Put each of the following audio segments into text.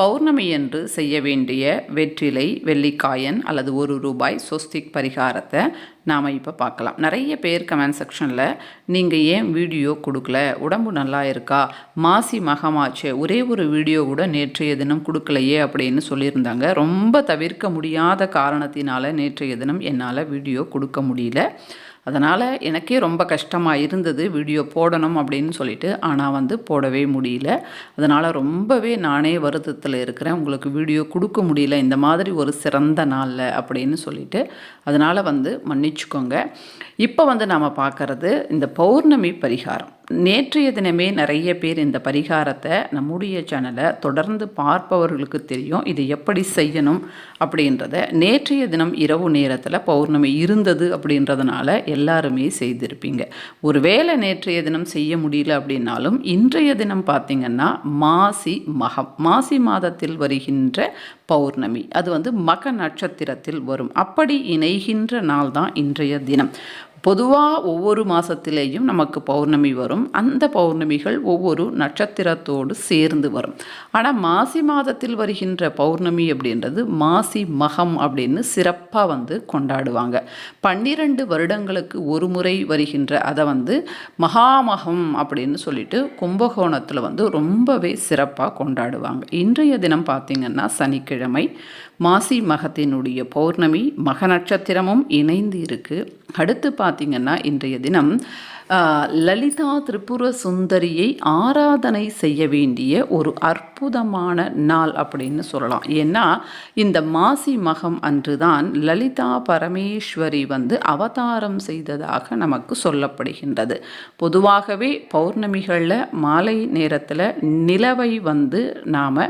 பௌர்ணமி என்று செய்ய வேண்டிய வெற்றிலை வெள்ளிக்காயன் அல்லது ஒரு ரூபாய் சொஸ்திக் பரிகாரத்தை நாம் இப்போ பார்க்கலாம். நிறைய பேர் கமெண்ட் செக்ஷனில் நீங்கள் ஏன் வீடியோ கொடுக்கல? உடம்பு நல்லா இருக்கா? மாசி மகமாச்சே ஒரே ஒரு வீடியோ கூட நேற்றைய தினம் கொடுக்கலையே அப்படின்னு சொல்லியிருந்தாங்க. ரொம்ப தவிர்க்க முடியாத காரணத்தினால நேற்றைய தினம் என்னால் வீடியோ கொடுக்க முடியல. அதனால் எனக்கே ரொம்ப கஷ்டமாக இருந்தது வீடியோ போடணும் அப்படின்னு சொல்லிட்டு ஆனால் வந்து போடவே முடியல. அதனால் ரொம்பவே நானே வருத்தத்தில் இருக்கிறேன். உங்களுக்கு வீடியோ கொடுக்க முடியல இந்த மாதிரி ஒரு சிறந்த நாளில் அப்படின்னு சொல்லிட்டு. அதனால் வந்து மன்னிச்சுக்கோங்க. இப்போ வந்து நாம் பார்க்குறது இந்த பௌர்ணமி பரிகாரம். நேற்றைய தினமே நிறைய பேர் இந்த பரிகாரத்தை நம்முடைய சேனலை தொடர்ந்து பார்ப்பவர்களுக்கு தெரியும். இது எப்படி செய்யணும் அப்படின்றத. நேற்றைய தினம் இரவு நேரத்தில் பௌர்ணமி இருந்தது அப்படின்றதுனால எல்லாருமே செய்திருப்பீங்க. ஒருவேளை நேற்றைய தினம் செய்ய முடியல அப்படின்னாலும் இன்றைய தினம் பார்த்திங்கன்னா மாசி மகம். மாசி மாதத்தில் வருகின்ற பௌர்ணமி. அது வந்து மக நட்சத்திரத்தில் வரும். அப்படி இணைகின்ற நாள் தான் இன்றைய தினம். பொதுவாக ஒவ்வொரு மாதத்திலேயும் நமக்கு பௌர்ணமி வரும். அந்த பௌர்ணமிகள் ஒவ்வொரு நட்சத்திரத்தோடு சேர்ந்து வரும். ஆனால் மாசி மாதத்தில் வருகின்ற பௌர்ணமி அப்படின்றது மாசி மகம் அப்படின்னு சிறப்பாக வந்து கொண்டாடுவாங்க. பன்னிரண்டு வருடங்களுக்கு ஒரு முறை வருகின்ற அதை வந்து மகாமகம் அப்படின்னு சொல்லிட்டு கும்பகோணத்தில் வந்து ரொம்பவே சிறப்பாக கொண்டாடுவாங்க. இன்றைய தினம் பார்த்திங்கன்னா சனிக்கிழமை மாசி மகத்தினுடைய பௌர்ணமி மக நட்சத்திரமும் இணைந்து இருக்குது அடுத்து பார்த்திங்கன்னா இன்றைய தினம் லலிதா திரிபுர சுந்தரியை ஆராதனை செய்ய வேண்டிய ஒரு அற்புதமான நாள் அப்படின்னு சொல்லலாம். ஏன்னா இந்த மாசி மகம் அன்றுதான் லலிதா பரமேஸ்வரி வந்து அவதாரம் செய்ததாக நமக்கு சொல்லப்படுகின்றது. பொதுவாகவே பௌர்ணமிகளில் மாலை நேரத்தில் நிலவை வந்து நாம்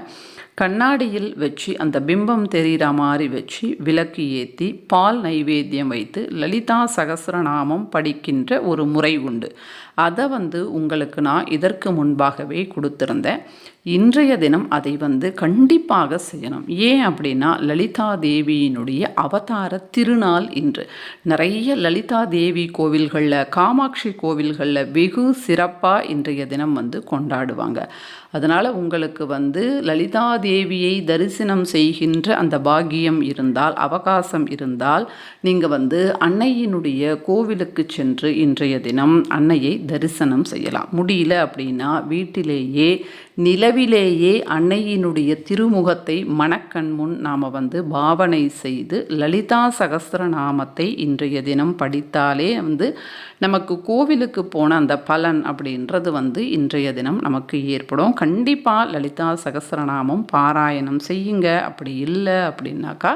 கண்ணாடியில் வச்சு அந்த பிம்பம் தெரிகிற மாதிரி வச்சு விளக்கு ஏற்றி பால் நைவேத்தியம் வைத்து லலிதா சகசிரநாமம் படிக்கின்ற ஒரு முறை உண்டு. அதை வந்து உங்களுக்கு நான் இதற்கு முன்பாகவே கொடுத்துருந்தேன். இன்றைய தினம் அதை வந்து கண்டிப்பாக செய்யணும். ஏன் அப்படின்னா லலிதா தேவியினுடைய அவதார திருநாள் இன்று. நிறைய லலிதா தேவி கோவில்களில் காமாட்சி கோவில்களில் வெகு சிறப்பாக இன்றைய தினம் வந்து கொண்டாடுவாங்க. அதனால் உங்களுக்கு வந்து லலிதா தேவியை தரிசனம் செய்கின்ற அந்த பாகியம் இருந்தால் அவகாசம் இருந்தால் நீங்கள் வந்து அன்னையினுடைய கோவிலுக்கு சென்று இன்றைய தினம் அன்னையை தரிசனம் செய்யலாம். முடியல அப்படின்னா வீட்டிலேயே நிலவிலேயே அன்னையினுடைய திருமுகத்தை மணக்கண் முன் நாம் வந்து பாவனை செய்து லலிதா சகசிரநாமத்தை இன்றைய தினம் படித்தாலே வந்து நமக்கு கோவிலுக்கு போன அந்த பலன் அப்படின்றது வந்து இன்றைய தினம் நமக்கு ஏற்படும். கண்டிப்பாக லலிதா சகசிரநாமம் பாராயணம் செய்யுங்க. அப்படி இல்லை அப்படின்னாக்கா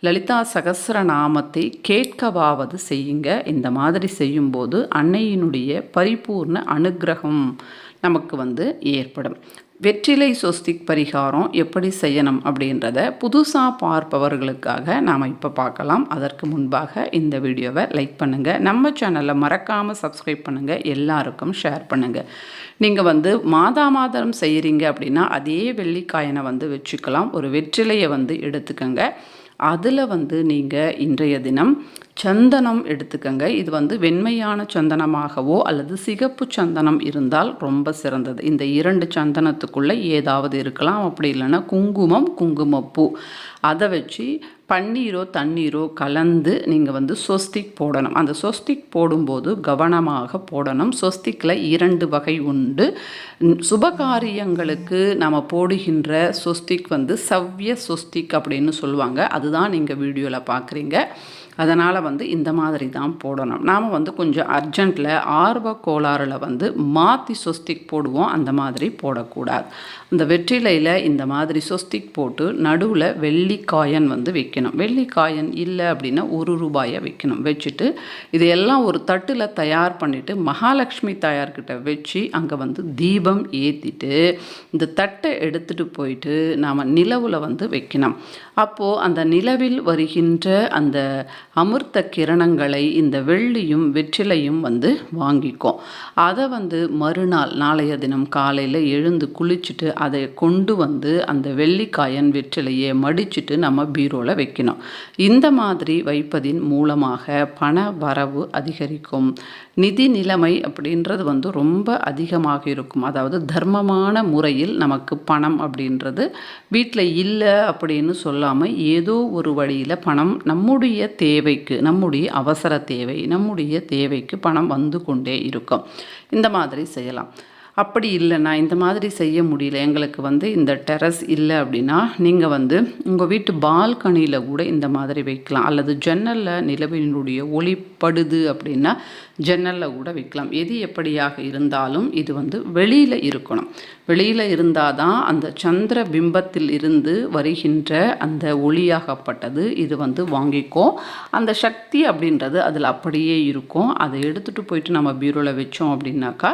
லலிதா சகசிரநாமத்தை கேட்கவாவது செய்யுங்க. இந்த மாதிரி செய்யும்போது அன்னையினுடைய பரிபூர்ண அனுகிரகம் நமக்கு வந்து ஏற்படும். வெற்றிலை சொஸ்திக் பரிகாரம் எப்படி செய்யணும் அப்படின்றத புதுசாக பார்ப்பவர்களுக்காக நாம் இப்போ பார்க்கலாம். அதற்கு முன்பாக இந்த வீடியோவை லைக் பண்ணுங்கள் நம்ம சேனலை மறக்காமல் சப்ஸ்கிரைப் பண்ணுங்கள் எல்லாருக்கும் ஷேர் பண்ணுங்கள் நீங்கள் வந்து மாதா மாதம் செய்கிறீங்க அப்படின்னா அதே வெள்ளிக்காயனை வந்து வச்சுக்கலாம். ஒரு வெற்றிலையை வந்து எடுத்துக்கோங்க. அதில் வந்து நீங்கள் இன்றைய தினம் சந்தனம் எடுத்துக்கங்க. இது வந்து வெண்மையான சந்தனமாகவோ அல்லது சிகப்பு சந்தனம் இருந்தால் ரொம்ப சிறந்தது. இந்த இரண்டு சந்தனத்துக்குள்ளே ஏதாவது இருக்கலாம். அப்படி இல்லைன்னா குங்குமம் குங்குமப்பூ. அதை வச்சு பன்னீரோ தண்ணீரோ கலந்து நீங்கள் வந்து சொஸ்திக் போடணும். அந்த சொஸ்திக் போடும்போது கவனமாக போடணும். சொஸ்திக்கில் இரண்டு வகை உண்டு. சுபகாரியங்களுக்கு நம்ம போடுகின்ற சொஸ்திக் வந்து சவ்ய சொஸ்திக் அப்படின்னு சொல்லுவாங்க. அதுதான் நீங்கள் வீடியோவில் பார்க்குறீங்க. அதனால் வந்து இந்த மாதிரி தான் போடணும். நாம் வந்து கொஞ்சம் அர்ஜெண்ட்டில் ஆர்வ கோளாறில் வந்து மாற்றி சொஸ்திக் போடுவோம். அந்த மாதிரி போடக்கூடாது. அந்த வெற்றிலையில் இந்த மாதிரி சொஸ்திக் போட்டு நடுவில் வெள்ளிக்காயன் வந்து வைக்கணும். வெள்ளிக்காயன் இல்லை அப்படின்னா ஒரு ரூபாயை வைக்கணும். வச்சுட்டு இதையெல்லாம் ஒரு தட்டில் தயார் பண்ணிவிட்டு மகாலட்சுமி தாயார்கிட்ட வச்சு அங்கே வந்து தீபம் ஏற்றிட்டு இந்த தட்டை எடுத்துகிட்டு போயிட்டு நாம் நிலவில் வந்து வைக்கணும். அப்போது அந்த நிலவில் வருகின்ற அந்த அமிர்த கிரணங்களை இந்த வெள்ளியும் வெற்றிலையும் வந்து வாங்கிக்கும். அதை வந்து மறுநாள் நாளைய தினம் காலையில் எழுந்து குளிச்சுட்டு அதை கொண்டு வந்து அந்த வெள்ளிக்காயன் வெற்றிலையை மடிச்சுட்டு நம்ம பீரோவில் வைக்கணும். இந்த மாதிரி வைப்பதின் மூலமாக பண வரவு அதிகரிக்கும். நிதி நிலைமை அப்படின்றது வந்து ரொம்ப அதிகமாக இருக்கும். அதாவது தர்மமான முறையில் நமக்கு பணம் அப்படின்றது வீட்டில் இல்லை அப்படின்னு சொல்லாமல் ஏதோ ஒரு வழியில் பணம் நம்முடைய தேவை. தேவைக்கு நம்முடைய அவசர தேவை நம்முடைய தேவைக்கு பணம் வந்து கொண்டே இருக்கும். இந்த மாதிரி செய்யலாம். அப்படி இல்லைண்ணா இந்த மாதிரி செய்ய முடியல எங்களுக்கு வந்து இந்த டெரஸ் இல்லை அப்படின்னா நீங்கள் வந்து உங்கள் வீட்டு பால்கனியில் கூட இந்த மாதிரி வைக்கலாம். அல்லது ஜன்னலில் நிலவினுடைய ஒளிப்படுது அப்படின்னா ஜன்னலில் கூட வைக்கலாம். எது எப்படியாக இருந்தாலும் இது வந்து வெளியில் இருக்கணும். வெளியில் இருந்தால் தான் அந்த சந்திர பிம்பத்தில் இருந்து வருகின்ற அந்த ஒளியாகப்பட்டது இது வந்து வாங்கிக்கும். அந்த சக்தி அப்படின்றது அதில் அப்படியே இருக்கும். அதை எடுத்துகிட்டு போயிட்டு நம்ம பீரோவில் வச்சோம் அப்படின்னாக்கா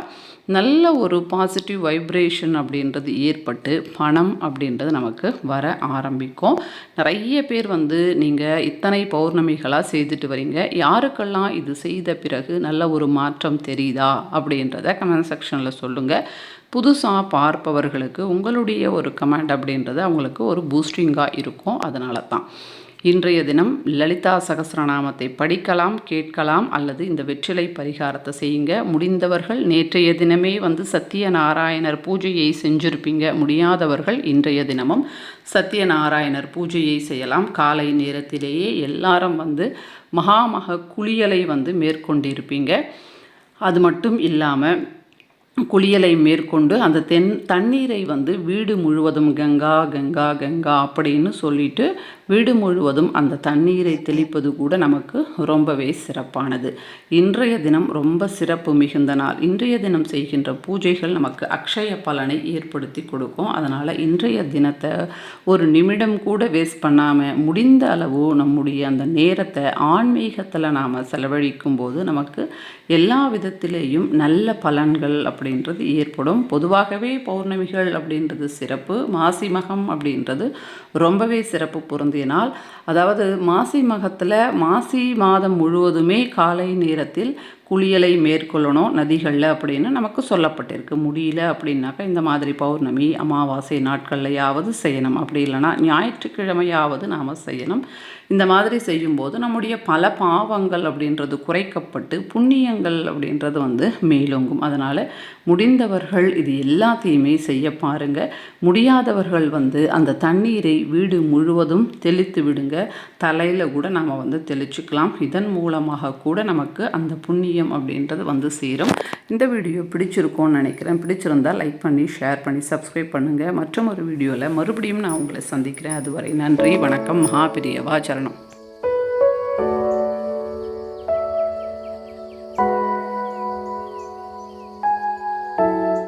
நல்ல ஒரு ஒரு பாசிட்டிவ் வைப்ரேஷன் அப்படின்றது ஏற்பட்டு பணம் அப்படின்றது நமக்கு வர ஆரம்பிக்கும். நிறைய பேர் வந்து நீங்கள் இத்தனை பௌர்ணமிகளாக செய்துட்டு வரீங்க. யாருக்கெல்லாம் இது செய்த பிறகு நல்ல ஒரு மாற்றம் தெரியுதா அப்படின்றத கமெண்ட் செக்ஷனில் சொல்லுங்கள் புதுசாக பார்ப்பவர்களுக்கு உங்களுடைய ஒரு கமெண்ட் அப்படின்றது அவங்களுக்கு ஒரு பூஸ்டிங்காக இருக்கும். அதனால தான் இன்றைய தினம் லலிதா சகசிரநாமத்தை படிக்கலாம் கேட்கலாம் அல்லது இந்த வெற்றிலை பரிகாரத்தை செய்யுங்க. முடிந்தவர்கள் நேற்றைய தினமே வந்து சத்தியநாராயணர் பூஜையை செஞ்சிருப்பீங்க. முடியாதவர்கள் இன்றைய தினமும் சத்தியநாராயணர் பூஜையை செய்யலாம். காலை நேரத்திலேயே எல்லாரும் வந்து மகாமக குளியலை வந்து மேற்கொண்டிருப்பீங்க. அது மட்டும் இல்லாமல் குளியலை மேற்கொண்டு அந்த தென் தண்ணீரை வந்து வீடு முழுவதும் கங்கா கங்கா கங்கா அப்படின்னு சொல்லிட்டு வீடு முழுவதும் அந்த தண்ணீரை தெளிப்பது கூட நமக்கு ரொம்பவே சிறப்பானது. இன்றைய தினம் ரொம்ப சிறப்பு மிகுந்த நாள். இன்றைய தினம் செய்கின்ற பூஜைகள் நமக்கு அக்ஷய பலனை ஏற்படுத்தி கொடுக்கும். அதனால் இன்றைய தினத்தை ஒரு நிமிடம் கூட வேஸ்ட் பண்ணாமல் முடிந்த அளவு நம்முடைய அந்த நேரத்தை ஆன்மீகத்தில் நாம் செலவழிக்கும் போது நமக்கு எல்லா விதத்திலேயும் நல்ல பலன்கள் அப்படின்னு அப்படின்றது ஏற்படும். பொதுவாகவே பௌர்ணமிகள் அப்படின்றது சிறப்பு. மாசி மகம் அப்படின்றது ரொம்பவே சிறப்பு பொருந்திய நாள் அதாவது மாசி மகத்தில் மாசி மாதம் முழுவதுமே காலை நேரத்தில் குளியலை மேற்கொள்ளணும் நதிகளில் அப்படின்னு நமக்கு சொல்லப்பட்டிருக்கு. முடியல அப்படின்னாக்கா இந்த மாதிரி பௌர்ணமி அமாவாசை நாட்கள்லையாவது செய்யணும். அப்படி இல்லைன்னா ஞாயிற்றுக்கிழமையாவது நாம் செய்யணும். இந்த மாதிரி செய்யும்போது நம்முடைய பல பாவங்கள் அப்படின்றது குறைக்கப்பட்டு புண்ணியங்கள் அப்படின்றது வந்து மேலோங்கும். அதனால் முடிந்தவர்கள் இது எல்லாத்தையுமே செய்ய பாருங்கள் முடியாதவர்கள் வந்து அந்த தண்ணீரை வீடு முழுவதும் தெளித்து விடுங்க. தலையில் கூட நாம் வந்து தெளிச்சுக்கலாம். இதன் மூலமாக கூட நமக்கு அந்த புண்ணிய புண்ணியம் அப்படின்றது வந்து சேரும். இந்த வீடியோ பிடிச்சிருக்கோன்னு நினைக்கிறேன். பிடிச்சிருந்தால் லைக் பண்ணி ஷேர் பண்ணி சப்ஸ்கிரைப் பண்ணுங்கள் மற்றும் ஒரு வீடியோவில் மறுபடியும் நான் உங்களை சந்திக்கிறேன். அதுவரை நன்றி வணக்கம். மகாபிரியவா சரணம்.